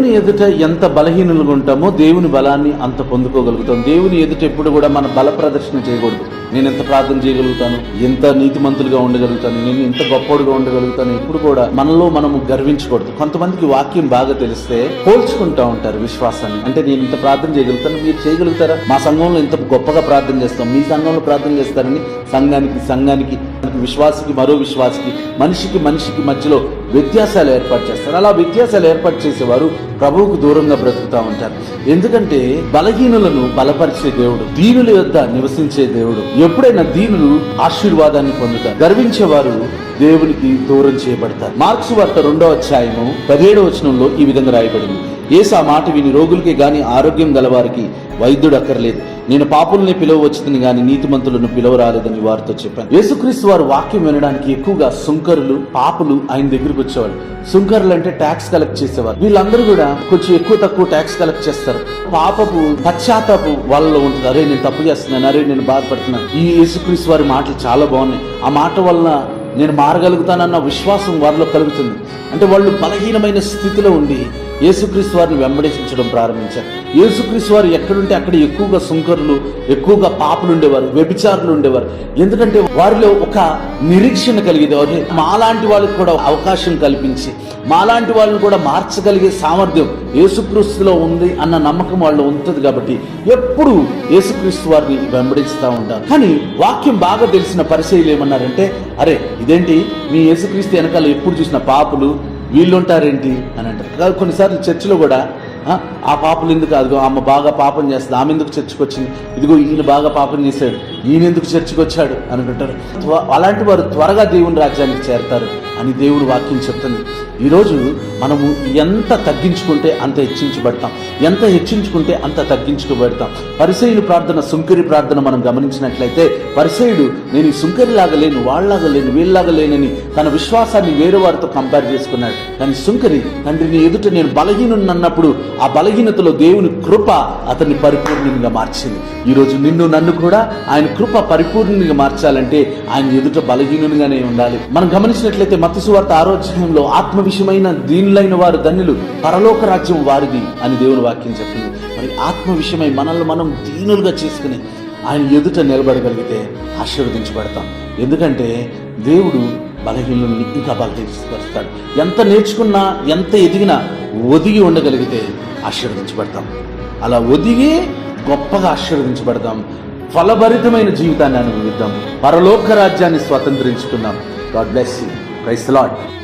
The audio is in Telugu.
దేవుని ఎదుట ఎంత బలహీనులుగా ఉంటామో దేవుని బలాన్ని అంత పొందుకోగలుగుతాం. దేవుని ఎదుట ఎప్పుడు కూడా మన బల ప్రదర్శన చేయకూడదు. నేను ఎంత ప్రార్థన చేయగలుగుతాను? ఎంత నీతిమంతులుగా ఉండగలుగుతాను? నేను ఎంత గొప్పోడుగా ఉండగలుగుతాను? ఎప్పుడు కూడా మనలో మనము గర్వించకూడదు. కొంతమందికి వాక్యం బాగా తెలిస్తే పోల్చుకుంటా ఉంటారు విశ్వాసాన్ని. అంటే నేను ఇంత ప్రార్థన చేయగలుగుతాను మీరు చేయగలుగుతారా? మా సంఘంలో ఇంత గొప్పగా ప్రార్థన చేస్తాం మీ సంఘంలో ప్రార్థన చేస్తారని సంఘానికి సంఘానికి విశ్వాసికి మరో విశ్వాసికి మనిషికి మనిషికి మధ్యలో వ్యత్యాసాలు ఏర్పాటు చేస్తారు. అలా వ్యత్యాసాలు ఏర్పాటు చేసేవారు ప్రభువుకు దూరంగా బ్రతుకుతా ఉంటారు. ఎందుకంటే బలహీనులను బలపరిచే దేవుడు దీనుల యొద్ద నివసించే దేవుడు. ఎప్పుడైనా దీనులు ఆశీర్వాదాన్ని పొందుతారు. గర్వించేవారు దేవునికి దూరం చేయబడతారు. మార్క్స్ వార్త రెండో అధ్యాయము పదిహేడవ వచనంలో ఈ విధంగా రాయబడింది. ఏసు ఆ మాట విని రోగులకి గాని ఆరోగ్యం గలవారికి వైద్యుడు అక్కర్లేదు. నేను పాపుల్ని పిలవచ్చుదని గాని నీతిమంతులను పిలవరాలేదని వారితో చెప్పాను. యేసుక్రీస్తు వారు వాక్యం వినడానికి ఎక్కువగా సుంకరులు పాపులు ఆయన దగ్గరికి వచ్చేవాళ్ళు. సుంకరులు అంటే ట్యాక్స్ కలెక్ట్ చేసేవారు. వీళ్ళందరూ కూడా కొంచెం ఎక్కువ తక్కువ ట్యాక్స్ కలెక్ట్ చేస్తారు. పాపపు పశ్చాత్తాపు వాళ్ళలో ఉంటుంది. అరే నేను తప్పు చేస్తున్నాను అరే నేను బాధపడుతున్నాను. ఈ యేసుక్రీస్తు వారి మాటలు చాలా బాగున్నాయి. ఆ మాట వలన నేను మారగలుగుతానన్న విశ్వాసం వారిలో కలుగుతుంది. అంటే వాళ్ళు బలహీనమైన స్థితిలో ఉండి యేసుక్రీస్తు వారిని వెంబడించడం ప్రారంభించారు. యేసుక్రీస్తు వారు ఎక్కడుంటే అక్కడ ఎక్కువగా సుంకరులు ఎక్కువగా పాపలు ఉండేవారు వ్యభిచారులు ఉండేవారు. ఎందుకంటే వారిలో ఒక నిరీక్షణ కలిగేది మాలాంటి వాళ్ళకి కూడా అవకాశం కల్పించి మాలాంటి వాళ్ళని కూడా మార్చగలిగే సామర్థ్యం యేసుక్రీస్తులో ఉంది అన్న నమ్మకం వాళ్ళు ఉంటుంది కాబట్టి ఎప్పుడు యేసుక్రీస్తు వారిని వెంబడిస్తూ ఉంటారు. కానీ వాక్యం బాగా తెలిసిన పరిచయలు ఏమన్నారంటే అరే ఇదేంటి? మీ యేసుక్రీస్తు వెనకాల ఎప్పుడు చూసిన పాపులు వీళ్ళుంటారేంటి? అని అంటారు. కొన్నిసార్లు చర్చిలో కూడా ఆ, పాపలు ఎందుకు అదిగో ఆమె బాగా పాపం చేస్తుంది. ఆమె ఎందుకు చర్చకు వచ్చింది? ఇదిగో ఈయన బాగా పాపం చేశాడు. ఈయన ఎందుకు చర్చికి వచ్చాడు? అని అలాంటి వారు త్వరగా దేవుని రాజ్యానికి చేరతారు. అని దేవుడు వాక్యం చెప్తుంది. ఈరోజు మనము ఎంత తగ్గించుకుంటే అంత హెచ్చించబడతాం. ఎంత హెచ్చించుకుంటే అంత తగ్గించుకోబడతాం. పరిసయులు ప్రార్థన సుంకరి ప్రార్థన మనం గమనించినట్లయితే పరిసయుడు నేను ఈ సుంకరిలాగా లేను వాళ్ళలాగా లేను వీళ్ళలాగా లేనని తన విశ్వాసాన్ని వేరే వారితో కంపేర్ చేసుకున్నాడు. కానీ సుంకరి తండ్రిని ఎదుట నేను బలహీనున్నప్పుడు ఆ బలహీనతలో దేవుని కృప అతన్ని పరిపూర్ణంగా మార్చింది. ఈరోజు నిన్ను నన్ను కూడా ఆయన కృప పరిపూర్ణంగా మార్చాలంటే ఆయన ఎదుట బలహీనునిగానే ఉండాలి. మనం గమనించినట్లయితే మత్స్సు వార్త ఆరోగ్యంలో ఆత్మ విషయమైన దీనులైన వారు ధన్యులు పరలోక రాజ్యం వారిది అని దేవుని వాక్యం చెప్పింది మరి ఆత్మ విషయమై మనల్ని మనం దీనులుగా చేసుకుని ఆయన ఎదుట నిలబడగలిగితే ఆశీర్వదించబడతాం. ఎందుకంటే దేవుడు బలహీనుల్ని ఇంకా బలహీనపరుస్తాడు. ఎంత నేర్చుకున్నా ఎంత ఎదిగినా ఒదిగి ఉండగలిగితే ఆశీర్వదించబడతాం. అలా ఒదిగి గొప్పగా ఆశీర్వదించబడతాం. ఫలభరితమైన జీవితాన్ని అనుభవిద్దాం. పరలోక రాజ్యాన్ని స్వతంత్రించుకుందాం. God bless you. Praise the Lord.